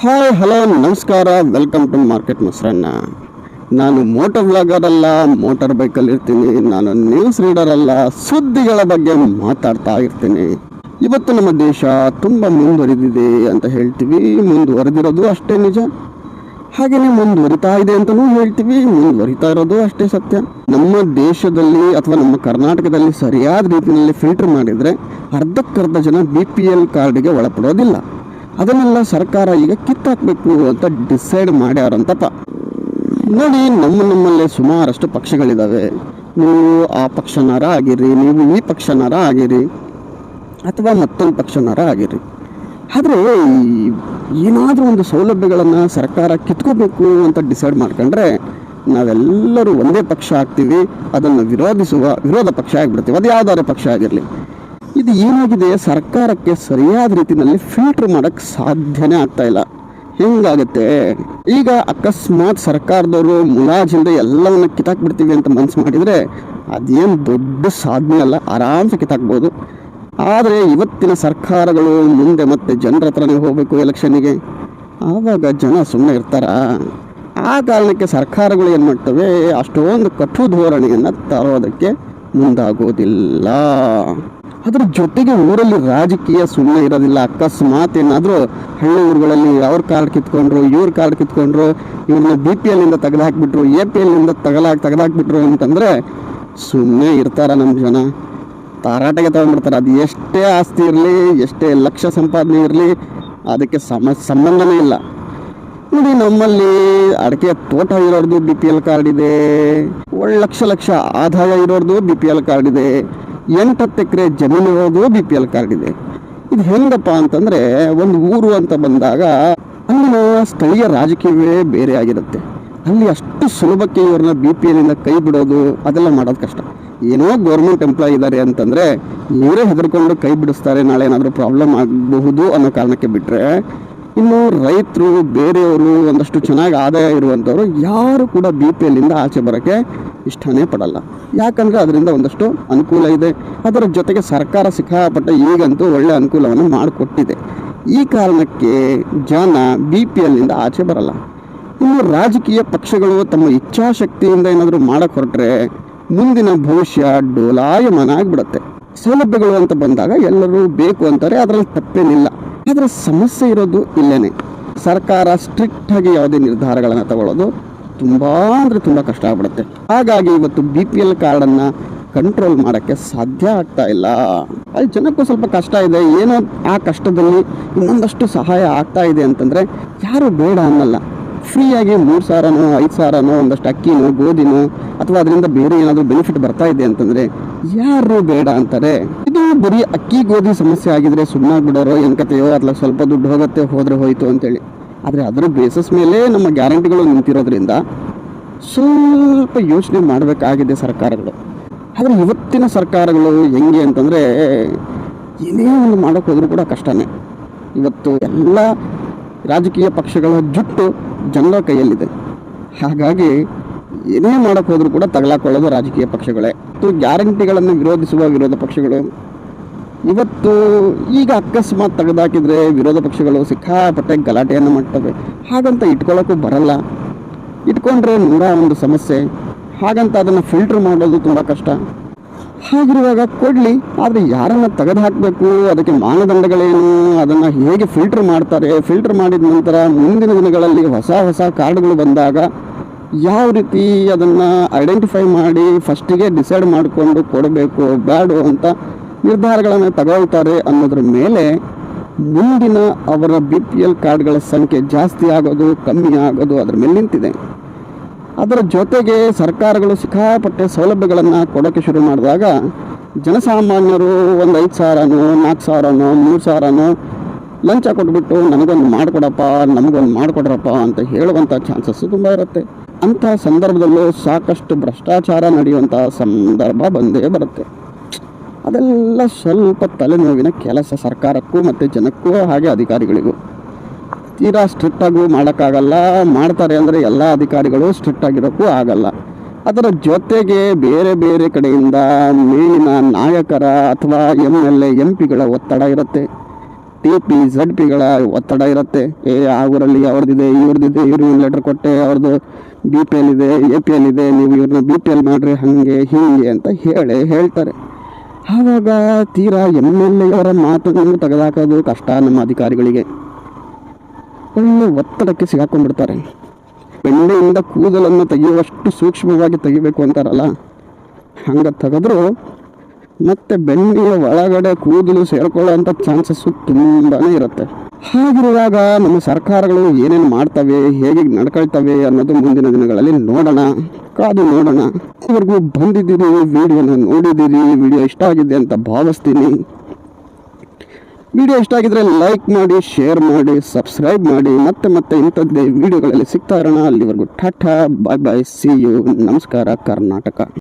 Hi, hello, ನಮಸ್ಕಾರ. Welcome to market ಮೊಸರನ್ನ. ನಾನು ಮೋಟರ್ ಬ್ಲಾಗರ್ ಅಲ್ಲ, ಮೋಟರ್ ಬೈಕಲ್ಲಿ ಇರ್ತೀನಿ. ನಾನು ನ್ಯೂಸ್ ರೀಡರ್ ಅಲ್ಲ, ಸುದ್ದಿಗಳ ಬಗ್ಗೆ ಮಾತಾಡ್ತಾ ಇರ್ತೀನಿ. ಇವತ್ತು ನಮ್ಮ ದೇಶ ತುಂಬ ಮುಂದುವರಿದಿದೆ ಅಂತ ಹೇಳ್ತೀವಿ. ಮುಂದುವರೆದಿರೋದು ಅಷ್ಟೇ ನಿಜ. ಹಾಗೆಯೇ ಮುಂದುವರಿತಾ ಇದೆ ಅಂತಲೂ ಹೇಳ್ತೀವಿ. ಮುಂದುವರಿತಾ ಇರೋದು ಅಷ್ಟೇ ಸತ್ಯ. ನಮ್ಮ ದೇಶದಲ್ಲಿ ಅಥವಾ ನಮ್ಮ ಕರ್ನಾಟಕದಲ್ಲಿ ಸರಿಯಾದ ರೀತಿಯಲ್ಲಿ ಫಿಲ್ಟರ್ ಮಾಡಿದರೆ ಅರ್ಧಕ್ಕರ್ಧ ಜನ ಬಿ ಪಿ ಎಲ್ ಕಾರ್ಡ್ಗೆ ಒಳಪಡೋದಿಲ್ಲ. ಅದನ್ನೆಲ್ಲ ಸರ್ಕಾರ ಈಗ ಕಿತ್ತಾಕ್ಬೇಕು ಅಂತ ಡಿಸೈಡ್ ಮಾಡ್ಯಾರಂತಪ್ಪ ನೋಡಿ, ನಮ್ಮ ನಮ್ಮಲ್ಲೇ ಸುಮಾರಷ್ಟು ಪಕ್ಷಗಳಿದ್ದಾವೆ ನೀವು ಆ ಪಕ್ಷನಾರ ಆಗಿರಿ, ನೀವು ಈ ಪಕ್ಷನಾರ ಆಗಿರಿ, ಅಥವಾ ಮತ್ತೊಂದು ಪಕ್ಷನಾರ ಆಗಿರಿ. ಆದರೆ ಏನಾದರೂ ಒಂದು ಸೌಲಭ್ಯಗಳನ್ನು ಸರ್ಕಾರ ಕಿತ್ಕೋಬೇಕು ಅಂತ ಡಿಸೈಡ್ ಮಾಡ್ಕೊಂಡ್ರೆ ನಾವೆಲ್ಲರೂ ಒಂದೇ ಪಕ್ಷ ಆಗ್ತೀವಿ, ಅದನ್ನು ವಿರೋಧಿಸುವ ವಿರೋಧ ಪಕ್ಷ ಆಗಿಬಿಡ್ತೀವಿ. ಅದು ಯಾವುದಾದ್ರೂ ಪಕ್ಷ ಆಗಿರಲಿ. ಇದು ಏನಾಗಿದೆ? ಸರ್ಕಾರಕ್ಕೆ ಸರಿಯಾದ ರೀತಿಯಲ್ಲಿ ಫಿಲ್ಟರ್ ಮಾಡೋಕ್ಕೆ ಸಾಧ್ಯನೇ ಆಗ್ತಾ ಇಲ್ಲ. ಹೆಂಗಾಗುತ್ತೆ? ಈಗ ಅಕಸ್ಮಾತ್ ಸರ್ಕಾರದವರು ಮುಲಾಜಿಂದ ಎಲ್ಲವನ್ನ ಕಿತ್ತಾಕ್ಬಿಡ್ತೀವಿ ಅಂತ ಮನಸ್ಸು ಮಾಡಿದರೆ ಅದೇನು ದೊಡ್ಡ ಸಾಧನೆ ಅಲ್ಲ. ಆರಾಮ್ಸೆ ಕಿತ್ತಾಕ್ಬೋದು. ಆದರೆ ಇವತ್ತಿನ ಸರ್ಕಾರಗಳು ಮುಂದೆ ಮತ್ತೆ ಜನರ ಹತ್ರನೇ ಹೋಗಬೇಕು ಎಲೆಕ್ಷನ್ನಿಗೆ. ಆವಾಗ ಜನ ಸುಮ್ಮನೆ ಇರ್ತಾರಾ? ಆ ಕಾರಣಕ್ಕೆ ಸರ್ಕಾರಗಳು ಏನು ಮಾಡ್ತವೆ? ಅಷ್ಟೊಂದು ಕಠು ಧೋರಣೆಯನ್ನು ತರೋದಕ್ಕೆ ಮುಂದಾಗೋದಿಲ್ಲ. ಅದ್ರ ಜೊತೆಗೆ ಊರಲ್ಲಿ ರಾಜಕೀಯ ಸುಮ್ಮನೆ ಇರೋದಿಲ್ಲ, ಅಕಸ್ಮಾತ್ ಏನಾದರೂ ಹಳ್ಳಿ ಊರುಗಳಲ್ಲಿ ಅವ್ರ ಕಾರ್ಡ್ ಕಿತ್ಕೊಂಡ್ರು, ಇವ್ರ ಕಾರ್ಡ್ ಕಿತ್ಕೊಂಡ್ರು, ಇವ್ರನ್ನ ಬಿ ಪಿ ಎಲ್ಲಿಂದ ತೆಗೆದಾಕ್ಬಿಟ್ರು ಎ ಪಿ ಎಲ್ಲಿಂದ ತಗಲಾಕ್ ತೆಗೆದಾಕ್ಬಿಟ್ರು ಅಂತಂದರೆ ಸುಮ್ಮನೆ ಇರ್ತಾರ ನಮ್ಮ ಜನ. ತಾರಾಟಗೆ ತೊಗೊಂಡ್ಬಿಡ್ತಾರೆ. ಅದು ಎಷ್ಟೇ ಆಸ್ತಿ ಇರಲಿ, ಎಷ್ಟೇ ಲಕ್ಷ ಸಂಪಾದನೆ ಇರಲಿ, ಅದಕ್ಕೆ ಸಮ, ಸಂಬಂಧನೇ ಇಲ್ಲ. ನೋಡಿ, ನಮ್ಮಲ್ಲಿ ಅಡಿಕೆ ತೋಟ ಇರೋರ್ದು ಬಿ ಪಿ ಎಲ್ ಕಾರ್ಡ್ ಇದೆ. ಒಳ್ಳೆ ಲಕ್ಷ ಲಕ್ಷ ಆದಾಯ ಇರೋರ್ದು ಬಿ ಪಿ ಎಲ್ ಕಾರ್ಡ್ ಇದೆ. ಎಂಟತ್ತು ಎಕರೆ ಜಮೀನು ಇರೋದು ಬಿ ಪಿ ಎಲ್ ಕಾರ್ಡ್ ಇದೆ. ಇದು ಹೆಂಗಪ್ಪ ಅಂತಂದರೆ ಒಂದು ಊರು ಅಂತ ಬಂದಾಗ ಅಲ್ಲಿನ ಸ್ಥಳೀಯ ರಾಜಕೀಯವೇ ಬೇರೆ ಆಗಿರುತ್ತೆ. ಅಲ್ಲಿ ಅಷ್ಟು ಸುಲಭಕ್ಕೆ ಇವ್ರನ್ನ ಬಿ ಪಿ ಎಲ್ಲಿಂದ ಕೈ ಬಿಡೋದು ಅದೆಲ್ಲ ಮಾಡೋದು ಕಷ್ಟ. ಏನೋ ಗೌರ್ಮೆಂಟ್ ಎಂಪ್ಲಾಯ್ ಇದ್ದಾರೆ ಅಂತಂದರೆ ಇವರೇ ಹೆದರ್ಕೊಂಡು ಕೈ ಬಿಡಿಸ್ತಾರೆ, ನಾಳೆ ಏನಾದರೂ ಪ್ರಾಬ್ಲಮ್ ಆಗಬಹುದು ಅನ್ನೋ ಕಾರಣಕ್ಕೆ ಬಿಟ್ಟರೆ ಇನ್ನು ರೈತರು, ಬೇರೆಯವರು ಒಂದಷ್ಟು ಚೆನ್ನಾಗಿ ಆದಾಯ ಇರುವಂಥವ್ರು ಯಾರು ಕೂಡ ಬಿ ಪಿ ಎಲ್ಲಿಂದ ಆಚೆ ಬರೋಕ್ಕೆ ಇಷ್ಟನೇ ಪಡಲ್ಲ. ಯಾಕಂದರೆ ಅದರಿಂದ ಒಂದಷ್ಟು ಅನುಕೂಲ ಇದೆ. ಅದರ ಜೊತೆಗೆ ಸರ್ಕಾರ ಸಿಕ್ಕಾಪಟ್ಟೆ ಈಗಂತೂ ಒಳ್ಳೆಯ ಅನುಕೂಲವನ್ನು ಮಾಡಿಕೊಟ್ಟಿದೆ. ಈ ಕಾರಣಕ್ಕೆ ಜನ ಬಿ ಪಿ ಎಲ್ಲಿಂದ ಆಚೆ ಬರಲ್ಲ. ಇನ್ನು ರಾಜಕೀಯ ಪಕ್ಷಗಳು ತಮ್ಮ ಇಚ್ಛಾಶಕ್ತಿಯಿಂದ ಏನಾದರೂ ಮಾಡಕ್ಕೆ ಹೊರಟ್ರೆ ಮುಂದಿನ ಭವಿಷ್ಯ ಡೋಲಾಯಮಾನ ಆಗಿಬಿಡುತ್ತೆ. ಸೌಲಭ್ಯಗಳು ಅಂತ ಬಂದಾಗ ಎಲ್ಲರೂ ಬೇಕು ಅಂತಾರೆ, ಅದರಲ್ಲಿ ತಪ್ಪೇನಿಲ್ಲ. ಆದರೆ ಸಮಸ್ಯೆ ಇರೋದು ಇಲ್ಲೇನೆ. ಸರ್ಕಾರ ಸ್ಟ್ರಿಕ್ಟ್ ಆಗಿ ಯಾವುದೇ ನಿರ್ಧಾರಗಳನ್ನು ತಗೊಳ್ಳೋದು ತುಂಬ ಅಂದರೆ ತುಂಬ ಕಷ್ಟ ಆಗ್ಬಿಡುತ್ತೆ. ಹಾಗಾಗಿ ಇವತ್ತು ಬಿ ಪಿ ಎಲ್ ಕಾರ್ಡನ್ನು ಕಂಟ್ರೋಲ್ ಮಾಡೋಕ್ಕೆ ಸಾಧ್ಯ ಆಗ್ತಾ ಇಲ್ಲ. ಅಲ್ಲಿ ಜನಕ್ಕೂ ಸ್ವಲ್ಪ ಕಷ್ಟ ಇದೆ. ಏನೋ ಆ ಕಷ್ಟದಲ್ಲಿ ಇನ್ನೊಂದಷ್ಟು ಸಹಾಯ ಆಗ್ತಾ ಇದೆ ಅಂತಂದರೆ ಯಾರು ಬೇಡ ಅನ್ನಲ್ಲ. ಫ್ರೀಯಾಗಿ ಮೂರು ಸಾವಿರನೋ ಐದು ಸಾವಿರನೋ ಒಂದಷ್ಟು ಅಕ್ಕಿನೋ, ಗೋಧಿನೋ, ಅಥವಾ ಅದರಿಂದ ಬೇರೆ ಏನಾದರೂ ಬೆನಿಫಿಟ್ ಬರ್ತಾ ಇದೆ ಅಂತಂದರೆ ಯಾರು ಬೇಡ ಅಂತಾರೆ. ಬರೀ ಅಕ್ಕಿ ಗೋಧಿ ಸಮಸ್ಯೆ ಆಗಿದ್ರೆ ಸುಮ್ಮನೆ ಬಿಡೋರೋ ಕಥೆಯೋ, ಅದ್ರಲ್ಲಿ ಸ್ವಲ್ಪ ದುಡ್ಡು ಹೋಗುತ್ತೆ, ಹೋದ್ರೆ ಹೋಯ್ತು ಅಂತೇಳಿ. ಆದರೆ ಅದರ ಬೇಸಸ್ ಮೇಲೆ ನಮ್ಮ ಗ್ಯಾರಂಟಿಗಳು ನಿಂತಿರೋದ್ರಿಂದ ಸ್ವಲ್ಪ ಯೋಚನೆ ಮಾಡಬೇಕಾಗಿದೆ ಸರ್ಕಾರಗಳು. ಆದರೆ ಇವತ್ತಿನ ಸರ್ಕಾರಗಳು ಹೆಂಗೆ ಅಂತಂದರೆ ಏನೇ ಒಂದು ಮಾಡೋಕ್ಕೆ ಹೋದರೂ ಕೂಡ ಕಷ್ಟನೇ. ಇವತ್ತು ಎಲ್ಲ ರಾಜಕೀಯ ಪಕ್ಷಗಳ ಜುಟ್ಟು ಜನರ ಕೈಯಲ್ಲಿದೆ. ಹಾಗಾಗಿ ಏನೇ ಮಾಡೋಕ್ಕೆ ಹೋದರೂ ಕೂಡ ತಗಲಾಕೊಳ್ಳೋದು ರಾಜಕೀಯ ಪಕ್ಷಗಳೇ. ಮತ್ತು ಗ್ಯಾರಂಟಿಗಳನ್ನು ವಿರೋಧಿಸುವ ವಿರೋಧ ಪಕ್ಷಗಳು ಇವತ್ತು ಈಗ ಅಕಸ್ಮಾತ್ ತೆಗೆದಾಕಿದ್ರೆ ವಿರೋಧ ಪಕ್ಷಗಳು ಸಿಕ್ಕಾಪಟ್ಟೆ ಗಲಾಟೆಯನ್ನು ಮಾಡ್ತವೆ. ಹಾಗಂತ ಇಟ್ಕೊಳ್ಳೋಕ್ಕೂ ಬರಲ್ಲ. ಇಟ್ಕೊಂಡ್ರೆ ನೂರ ಒಂದು ಸಮಸ್ಯೆ. ಹಾಗಂತ ಅದನ್ನು ಫಿಲ್ಟರ್ ಮಾಡೋದು ತುಂಬ ಕಷ್ಟ. ಹಾಗಿರುವಾಗ ಕೊಡಲಿ, ಆದರೆ ಯಾರನ್ನು ತೆಗೆದು ಹಾಕಬೇಕು ಅದಕ್ಕೆ ಮಾನದಂಡಗಳೇನು? ಅದನ್ನು ಹೇಗೆ ಫಿಲ್ಟರ್ ಮಾಡ್ತಾರೆ? ಫಿಲ್ಟರ್ ಮಾಡಿದ ನಂತರ ಮುಂದಿನ ದಿನಗಳಲ್ಲಿ ಹೊಸ ಹೊಸ ಕಾರ್ಡ್ಗಳು ಬಂದಾಗ ಯಾವ ರೀತಿ ಅದನ್ನು ಐಡೆಂಟಿಫೈ ಮಾಡಿ ಫಸ್ಟಿಗೆ ಡಿಸೈಡ್ ಮಾಡಿಕೊಂಡು ಕೊಡಬೇಕು, ಬ್ಯಾಡು ಅಂತ ನಿರ್ಧಾರಗಳನ್ನು ತಗೊಳ್ತಾರೆ ಅನ್ನೋದ್ರ ಮೇಲೆ ಮುಂದಿನ ಅವರ ಬಿ ಪಿ ಎಲ್ ಕಾರ್ಡ್ಗಳ ಸಂಖ್ಯೆ ಜಾಸ್ತಿ ಆಗೋದು, ಕಮ್ಮಿ ಆಗೋದು ಅದರ ಮೇಲೆ ನಿಂತಿದೆ. ಅದರ ಜೊತೆಗೆ ಸರ್ಕಾರಗಳು ಸಿಕ್ಕಾಪಟ್ಟೆ ಸೌಲಭ್ಯಗಳನ್ನು ಕೊಡೋಕ್ಕೆ ಶುರು ಮಾಡಿದಾಗ ಜನಸಾಮಾನ್ಯರು ಒಂದು ಐದು ಸಾವಿರನೋ ನಾಲ್ಕು ಸಾವಿರನೋ ಮೂರು ಸಾವಿರನೋ ಲಂಚ ಕೊಟ್ಬಿಟ್ಟು ನನಗೊಂದು ಮಾಡಿಕೊಡಪ್ಪ, ನಮಗೊಂದು ಮಾಡಿಕೊಡ್ರಪ್ಪ ಅಂತ ಹೇಳುವಂಥ ಚಾನ್ಸಸ್ಸು ತುಂಬ ಇರುತ್ತೆ. ಅಂಥ ಸಂದರ್ಭದಲ್ಲೂ ಸಾಕಷ್ಟು ಭ್ರಷ್ಟಾಚಾರ ನಡೆಯುವಂಥ ಸಂದರ್ಭ ಬಂದೇ ಬರುತ್ತೆ. ಅದೆಲ್ಲ ಸ್ವಲ್ಪ ತಲೆನೋವಿನ ಕೆಲಸ ಸರ್ಕಾರಕ್ಕೂ ಮತ್ತು ಜನಕ್ಕೂ ಹಾಗೆ ಅಧಿಕಾರಿಗಳಿಗೂ. ತೀರಾ ಸ್ಟ್ರಿಕ್ಟಾಗೂ ಮಾಡೋಕ್ಕಾಗಲ್ಲ. ಮಾಡ್ತಾರೆ ಅಂದರೆ ಎಲ್ಲ ಅಧಿಕಾರಿಗಳು ಸ್ಟ್ರಿಕ್ಟ್ ಆಗಿರೋಕ್ಕೂ ಆಗಲ್ಲ. ಅದರ ಜೊತೆಗೆ ಬೇರೆ ಬೇರೆ ಕಡೆಯಿಂದ ಮೇಲಿನ ನಾಯಕರ ಅಥವಾ ಎಂ ಎಲ್ ಎ, ಎಂ ಪಿಗಳ ಒತ್ತಡ ಇರುತ್ತೆ. ಟಿ ಪಿ ಝಡ್ ಪಿಗಳ ಒತ್ತಡ ಇರುತ್ತೆ. ಏ, ಆ ಊರಲ್ಲಿ ಅವ್ರದ್ದಿದೆ, ಇವ್ರದ್ದಿದೆ, ಇವ್ರಿಗೆ ಒಂದು ಲೆಟರ್ ಕೊಟ್ಟೆ, ಅವ್ರದ್ದು ಬಿ ಪಿ ಎಲ್ ಇದೆ ಎ ಪಿ ಎಲ್ ಇದೆ, ನೀವು ಇವ್ರನ್ನ ಬಿ ಪಿ ಎಲ್ ಮಾಡಿರಿ ಹಾಗೆ, ಹೀಗೆ ಅಂತ ಹೇಳಿ ಹೇಳ್ತಾರೆ. ಆವಾಗ ತೀರಾ ಎಂ ಎಲ್ ಎವರ ಮಾತುಗಳನ್ನು ತೆಗೆದಾಕೋದು ಕಷ್ಟ ನಮ್ಮ ಅಧಿಕಾರಿಗಳಿಗೆ. ಒಳ್ಳೆ ಒತ್ತಡಕ್ಕೆ ಸಿಗಾಕೊಂಡ್ಬಿಡ್ತಾರೆ. ಬೆಣ್ಣೆಯಿಂದ ಕೂದಲನ್ನು ತೆಗೆಯುವಷ್ಟು ಸೂಕ್ಷ್ಮವಾಗಿ ತೆಗಿಬೇಕು ಅಂತಾರಲ್ಲ, ಹಂಗೆ ತೆಗೆದ್ರು ಮತ್ತೆ ಬೆಣ್ಣೆಯ ಒಳಗಡೆ ಕೂದಲು ಸೇರ್ಕೊಳ್ಳೋಂಥ ಚಾನ್ಸಸ್ಸು ತುಂಬಾ ಇರುತ್ತೆ. ಹಾಗಿರುವಾಗ ನಮ್ಮ ಸರ್ಕಾರಗಳು ಏನೇನು ಮಾಡ್ತವೆ, ಹೇಗೆ ನಡ್ಕೊಳ್ತವೆ ಅನ್ನೋದು ಮುಂದಿನ ದಿನಗಳಲ್ಲಿ ನೋಡೋಣ. ಕಾದು ನೋಡೋಣ. ಇವ್ರಿಗೂ ಬಂದಿದ್ದೀರಿ, ವಿಡಿಯೋನ ನೋಡಿದ್ದೀರಿ, ವಿಡಿಯೋ ಇಷ್ಟ ಆಗಿದೆ ಅಂತ ಭಾವಿಸ್ತೀನಿ. ವಿಡಿಯೋ ಇಷ್ಟ ಆಗಿದ್ರೆ ಲೈಕ್ ಮಾಡಿ, ಶೇರ್ ಮಾಡಿ, ಸಬ್ಸ್ಕ್ರೈಬ್ ಮಾಡಿ. ಮತ್ತೆ ಮತ್ತೆ ಇಂಥದ್ದೇ ವಿಡಿಯೋಗಳಲ್ಲಿ ಸಿಗ್ತಾ ಇರೋಣ. ಅಲ್ಲಿವರೆಗೂ tata, bye bye see you ನಮಸ್ಕಾರ, ಕರ್ನಾಟಕ.